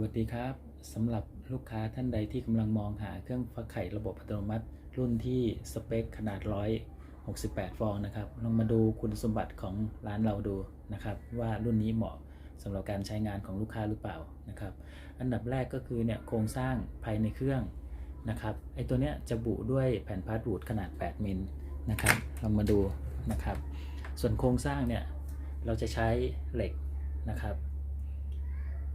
วัสดีครับสำหรับลูกค้าท่านใดที่กำลังมองหาเครื่องฟักไข่ระบบอัตโนมัติ รุ่นที่สเปคขนาด 168 ฟองนะครับ ลองมาดูคุณสมบัติของร้านเราดูนะครับ ว่ารุ่นนี้เหมาะสำหรับการใช้งานของลูกค้าหรือเปล่านะครับ อันดับแรกก็คือเนี่ยโครงสร้างภายในเครื่องนะครับไอตัวเนี้ยจะบุด้วยแผ่นพาสบูดขนาด 8 มิลนะครับลองมาดูนะครับ ส่วนโครงสร้างเนี่ยเราจะใช้เหล็กนะครับ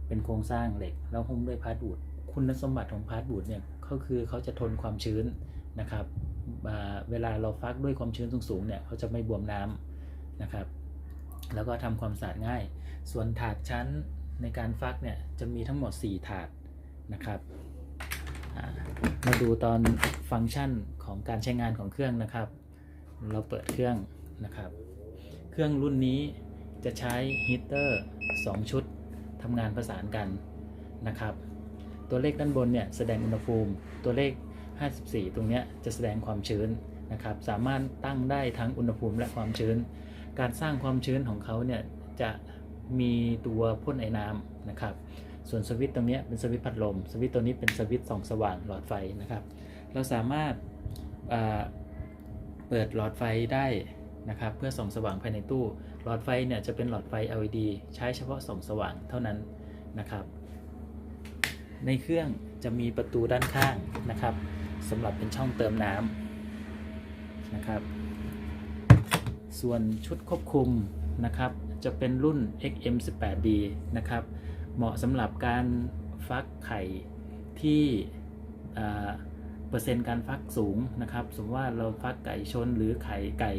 เป็นโครงสร้างเหล็ก แล้วหุ้มด้วยพาร์ทบูดคุณสมบัติของพาร์ทบูดเนี่ยก็คือเขาจะทนความชื้นนะครับเวลาเราฟักด้วยความชื้นสูงๆเนี่ยเขาจะไม่บวมน้ำนะครับ แล้วก็ทำความสะอาดง่าย ส่วนถาดชั้นในการฟักเนี่ยจะมีทั้งหมด 4 ถาดนะครับมาดูตอนฟังก์ชันของการใช้งานของเครื่องนะครับ เราเปิดเครื่องนะครับ เครื่องรุ่นนี้จะใช้ฮีเตอร์ 2 ชุด ทำงานประสานกันนะครับ ตัวเลขด้านบนเนี่ยแสดงอุณหภูมิ ตัวเลข 54 ตรงเนี้ยจะแสดงความชื้นนะครับ สามารถตั้งได้ทั้งอุณหภูมิและความชื้น การสร้างความชื้นของเขาเนี่ยจะมีตัวพ่นไอ้น้ำนะครับ ส่วนสวิตช์ตรงนี้เป็นสวิตช์พัดลม สวิตช์ตัวนี้เป็นสวิตช์ส่องสว่างหลอดไฟนะครับ เราสามารถอ่าเปิดหลอดไฟได้ นะครับเพื่อส่องสว่างภายในตู้ หลอดไฟเนี่ยจะเป็นหลอดไฟ LED ใช้เฉพาะส่องสว่างเท่านั้นนะครับ ในเครื่องจะมีประตูด้านข้างนะครับสำหรับเป็นช่องเติมน้ำนะครับ ส่วนชุดควบคุมนะครับจะเป็นรุ่น XM18D นะครับ เหมาะสำหรับการฟักไข่ที่ เปอร์เซ็นต์การฟักสูงนะครับ สมมติว่าเราฟักไก่ชนหรือไข่ไก่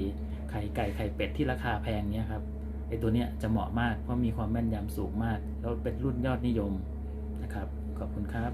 ไข่ไก่ไข่เป็ดที่ราคาแพงเนี้ยครับไอตัวเนี้ยจะเหมาะมากเพราะมีความแม่นยำสูงมาก แล้วเป็นรุ่นยอดนิยมนะครับ ขอบคุณครับ